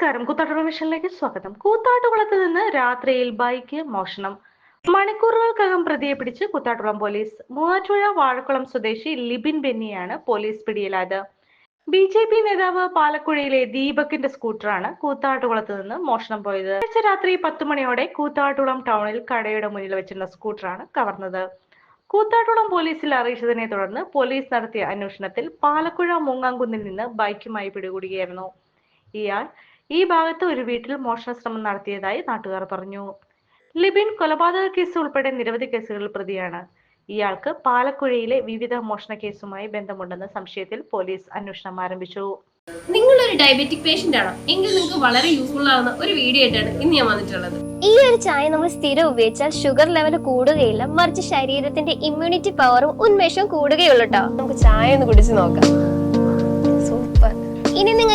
നമസ്കാരം. കൂത്താട്ടുകുളം മിഷനിലേക്ക് സ്വാഗതം. കൂത്താട്ടുകുളത്ത് നിന്ന് രാത്രിയിൽ ബൈക്ക് മോഷണം. മണിക്കൂറുകൾക്കകം പ്രതിയെ പിടിച്ച് കൂത്താട്ടുകുളം പോലീസ്. മൂവാറ്റുപുഴ വാഴക്കുളം സ്വദേശി ലിബിൻ ബെന്നിയാണ് പോലീസ് പിടിയിലായത്. ബി ജെ പി നേതാവ് പാലക്കുഴയിലെ ദീപകിന്റെ സ്കൂട്ടറാണ് കൂത്താട്ടുകുളത്ത് നിന്ന് മോഷണം പോയത്. രാത്രി പത്തു മണിയോടെ കൂത്താട്ടുകുളം ടൗണിൽ കടയുടെ മുന്നിൽ വെച്ചിരുന്ന സ്കൂട്ടറാണ് കവർന്നത്. കൂത്താട്ടുളം പോലീസിൽ അറിയിച്ചതിനെ തുടർന്ന് പോലീസ് നടത്തിയ അന്വേഷണത്തിൽ പാലക്കുഴ മൂങ്ങാങ്കുന്നിൽ നിന്ന് ബൈക്കുമായി പിടികൂടുകയായിരുന്നു. ഇയാൾ ഈ ഭാഗത്ത് ഒരു വീട്ടിൽ മോഷണ ശ്രമം നടത്തിയതായി നാട്ടുകാർ പറഞ്ഞു. ലിബിൻ കൊലപാതക കേസ് ഉൾപ്പെടെ നിരവധി കേസുകളിൽ പ്രതിയാണ്. ഇയാൾക്ക് പാലക്കുഴയിലെ വിവിധ മോഷണ കേസുമായി ബന്ധമുണ്ടെന്ന സംശയത്തിൽ പോലീസ് അന്വേഷണം ആരംഭിച്ചു. നിങ്ങളൊരു ഡയബറ്റിക് പേഷ്യന്റ് ആണോ? എങ്കിൽ നിങ്ങൾക്ക് വളരെ യൂസ്ഫുൾ ആവുന്ന ഒരു വീഡിയോ ആയിട്ടാണ് ഇന്ന് ഞാൻ വന്നിട്ടുള്ളത്. ഈ ഒരു ചായ നമ്മൾ സ്ഥിരം ഉപയോഗിച്ചാൽ ഷുഗർ ലെവൽ കൂടുകയില്ല മറിച്ച് ശരീരത്തിന്റെ ഇമ്മ്യൂണിറ്റി പവറും ഉന്മേഷവും കൂടുകയുള്ളൂ കേട്ടോ നമുക്ക് ചായ ഒന്ന് കുടിച്ച് നോക്കാം.